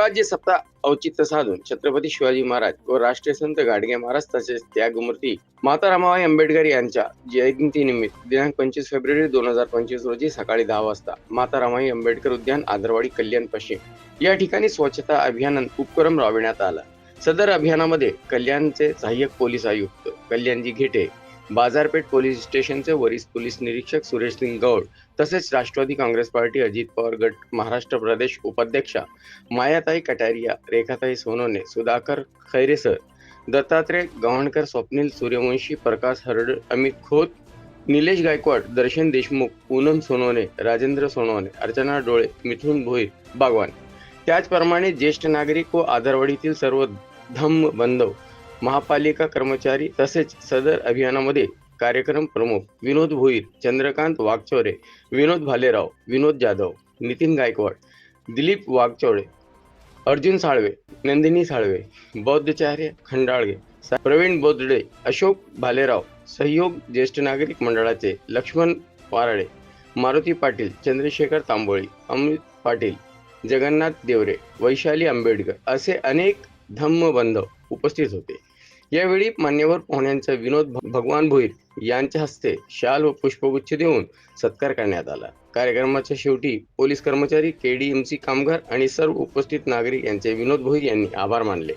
स्वराज्य सप्ताह औचित्य साधून छत्रपती शिवाजी महाराज व राष्ट्रीय संत गाडगे महाराज तसेच त्यागमूर्ती माता रमाबाई आंबेडकर यांच्या जयंतीनिमित्त दिनांक पंचवीस फेब्रुवारी दोन हजार पंचवीस रोजी सकाळी दहा वाजता माता रमाई आंबेडकर उद्यान आदरवाडी कल्याण पश्चिम या ठिकाणी स्वच्छता अभियान उपक्रम राबविण्यात आला. सदर अभियानामध्ये कल्याणचे सहाय्यक पोलीस आयुक्त कल्याणजी घेटे बाजारपेठ पोलीस स्टेशनचे वरिष्ठ पोलीस निरीक्षक सुरेश सिंग गौड तसेच राष्ट्रवादी काँग्रेस पार्टी अजित पवार गट महाराष्ट्र प्रदेश उपाध्यक्षा मायाताई कटारिया रेखाताई सोनवणे सुधाकर खैरेसर दत्तात्रय गव्हाणकर स्वप्नील सूर्यवंशी प्रकाश हरड अमित खोत निलेश गायकवाड दर्शन देशमुख पूनम सोनोने राजेंद्र सोनोने अर्चना डोळे मिथुन भोईर बागवान. त्याचप्रमाणे ज्येष्ठ नागरिक व आधारवाडीतील सर्व धम्म बंधव महापालिका कर्मचारी तसेच सदर अभियानामध्ये कार्यक्रम प्रमुख विनोद भोईर चंद्रकांत वागचौरे विनोद भालेराव विनोद जाधव नितीन गायकवाड दिलीप वाघचौळे अर्जुन साळवे नंदिनी साळवे बौद्धचार्य खंडाळगे प्रवीण बोदडे अशोक भालेराव सहयोग ज्येष्ठ नागरिक मंडळाचे लक्ष्मण पाराळे मारुती पाटील चंद्रशेखर तांबोळी अमित पाटील जगन्नाथ देवरे वैशाली आंबेडकर असे अनेक धम्मबंधव उपस्थित होते. यावेळी मान्यवर पाहुण्यांचा विनोद भगवान भोईर यांच्या हस्ते शाल व पुष्पगुच्छ देऊन सत्कार करण्यात आला. कार्यक्रमाच्या शेवटी पोलीस कर्मचारी केडीएमसी कामगार आणि सर्व उपस्थित नागरिक यांचे विनोद भोईर यांनी आभार मानले.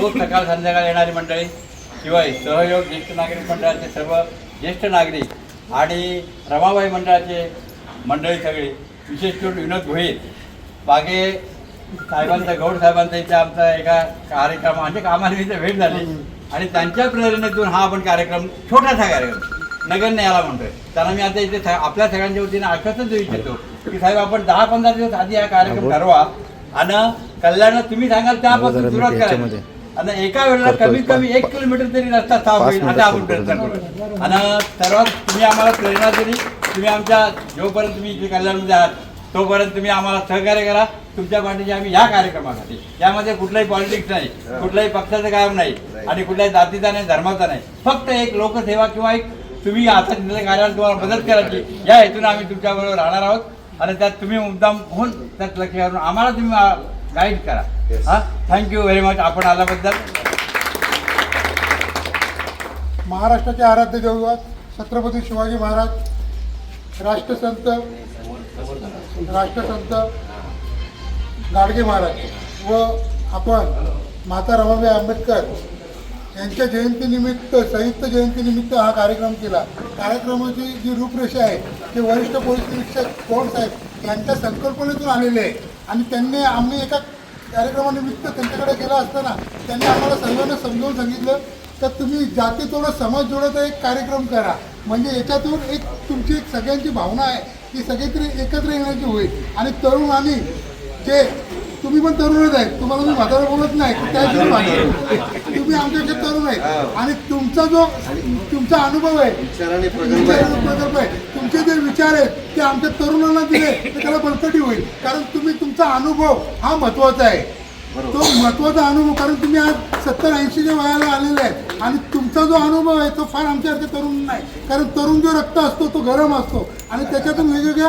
रोज सकाळ संध्याकाळ येणारी मंडळी शिवाय सहयोग ज्येष्ठ नागरिक मंडळाचे सर्व ज्येष्ठ नागरिक आणि रमाबाई मंडळाचे मंडळी सगळी विशेष करून विनोद भोईर बागे साहेबांचा गौड साहेबांचा इथे आमचा एका कार्यक्रम म्हणजे कामाला इथे भेट झाली. आणि त्यांच्या प्रेरणेतून हा आपण कार्यक्रम छोटासा कार्यक्रम नगण्य याला म्हणतोय. त्यांना मी आता इथे आपल्या सगळ्यांच्या वतीने आश्वासन देऊ इच्छितो की साहेब आपण दहा पंधरा दिवस आधी हा कार्यक्रम ठरवा. आणि कल्याण तुम्ही सांगाल त्यापासून सुरुवात करायची आणि एका वेळेला कमीत कमी एक किलोमीटर तरी रस्ता साफ होईल आता आपण प्रयत्न करू. आणि सर्वात तुम्ही आम्हाला प्रेरणा दिली तुम्ही आमच्या जोपर्यंत तुम्ही इथे कल्याणमध्ये आहात तोपर्यंत तुम्ही आम्हाला सहकार्य करा. तुमच्या पाठीशी आम्ही या कार्यक्रमासाठी. यामध्ये कुठलाही पॉलिटिक्स नाही कुठल्याही पक्षाचं काम नाही आणि कुठल्याही जातीचा नाही धर्माचा नाही. फक्त एक लोकसेवा किंवा एक तुम्ही आता दिलेल्या कार्याला तुम्हाला मदत करायची या हेतून आम्ही तुमच्याबरोबर राहणार आहोत. आणि त्यात तुम्ही मुद्दाम होऊन त्यात लक्ष घालून आम्हाला तुम्ही गाईड करा. हा? थँक्यू व्हेरी मच आपण आल्याबद्दल. महाराष्ट्राचे आराध्य दैवत छत्रपती शिवाजी महाराज राष्ट्रसंत राष्ट्रसंत गाडगे महाराज व आपण माता रमाबाई आंबेडकर यांच्या जयंतीनिमित्त संयुक्त जयंतीनिमित्त हा कार्यक्रम केला. कार्यक्रमाची जी रूपरेषा आहे ते वरिष्ठ पोलीस निरीक्षक कोण साहेब यांच्या संकल्पनेतून आलेले आहे. आणि त्यांनी आम्ही एका कार्यक्रमानिमित्त त्यांच्याकडे गेला असताना त्यांनी आम्हाला सर्वांना समजावून सांगितलं तर तुम्ही जाती थोडं समाज जोडायचा एक कार्यक्रम करा. म्हणजे याच्यातून एक तुमची एक सगळ्यांची भावना आहे. की सगळी एकत्र येण्याची होईल. आणि तरुणांनी जे तुम्ही पण तरुणच आहेत. तुम्हाला मी म्हातारा बोलत नाही त्या तुम्ही म्हातारे. तुम्ही आमच्यापेक्षा तरुण आहेत. आणि तुमचा जो तुमचा अनुभव आहे प्रकल्प आहे. तुमचे जे विचार आहेत ते आमच्या तरुणांना दिले तर त्याला बळकटी होईल. कारण तुम्ही तुमचा अनुभव हा महत्त्वाचा आहे. तो महत्त्वाचा अनुभव कारण तुम्ही आज सत्तर ऐंशीच्या वयाला आलेले आहेत. आणि तुमचा जो अनुभव आहे तो फार आमच्यासारख्या तरुण नाही. कारण तरुण जो रक्त असतो तो गरम असतो. आणि त्याच्यातून वेगवेगळ्या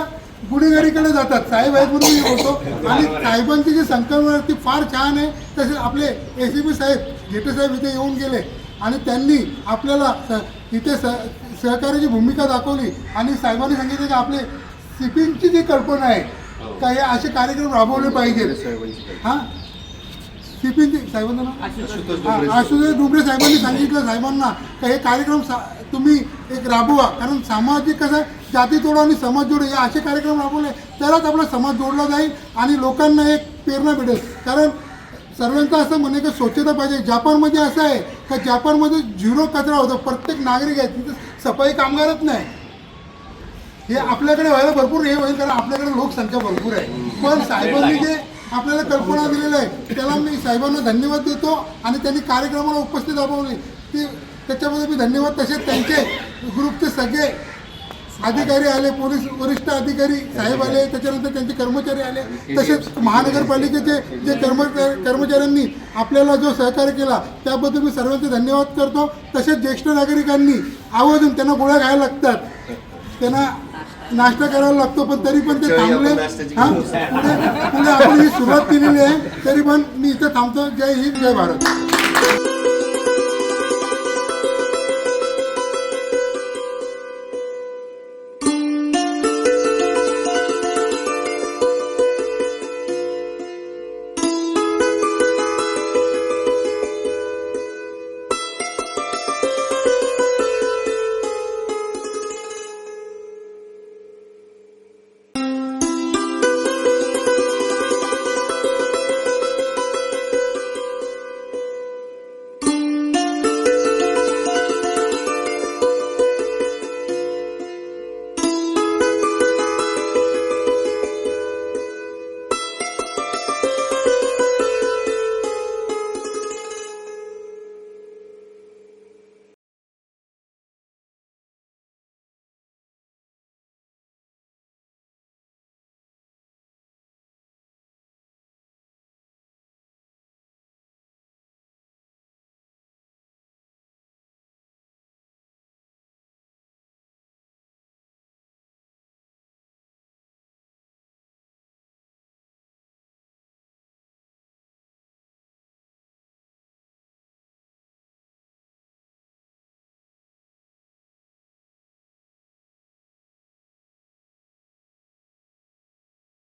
गुन्हेगारीकडे जातात. साहेब आहेत म्हणून मी बोलतो. आणि साहेबांची जी संकल्पना आहे ती फार छान आहे. तसेच आपले ए सी पी साहेब जेटे साहेब इथे येऊन गेले. आणि त्यांनी आपल्याला इथे स सहकार्याची भूमिका दाखवली आणि साहेबांनी सांगितलं की आपले सिपिंगची जी कल्पना आहे का हे असे कार्यक्रम राबवले पाहिजे हां सिपिंग साहेबांना? आशुतोष डुबरे साहेबांनी सांगितलं साहेबांना का हे कार्यक्रम सा तुम्ही एक राबवा. कारण सामाजिक कसं आहे, जाती तोड आणि समाज जोड हे असे कार्यक्रम राबवले तरच आपला समाज जोडला जाईल आणि लोकांना एक प्रेरणा भेटेल. कारण सर्वांचं असं म्हणे की स्वच्छता पाहिजे. जपानमध्ये असं आहे का जपानमध्ये झिरो कचरा होतो. प्रत्येक नागरिक आहे तिथे सफाई कामगारच नाही. हे आपल्याकडे व्हायला भरपूर हे होईल कारण आपल्याकडे लोकसंख्या भरपूर आहे. पण साहेबांनी जे आपल्याला कल्पना दिलेली आहे त्याला मी साहेबांना धन्यवाद देतो आणि त्यांनी कार्यक्रमाला उपस्थित दाखवली ती त्याच्यामध्ये मी धन्यवाद तसेच त्यांचे ग्रुपचे सगळे अधिकारी आले पोलीस वरिष्ठ अधिकारी साहेब आले त्याच्यानंतर त्यांचे कर्मचारी आले. तसेच महानगरपालिकेचे जे कर्मचारी कर्मचाऱ्यांनी आपल्याला जो सहकार्य केला त्याबद्दल मी सर्वांचे धन्यवाद करतो. तसेच ज्येष्ठ नागरिकांनी आवर्जून त्यांना गोळ्या घ्यायला लागतात. त्यांना नाश्ता करायला लागतो पण तरी पण ते थांबले. हा? पुढे आपण ही सुरुवात केलेली आहे. तरी पण मी इथं थांबतो. जय हिंद जय भारत.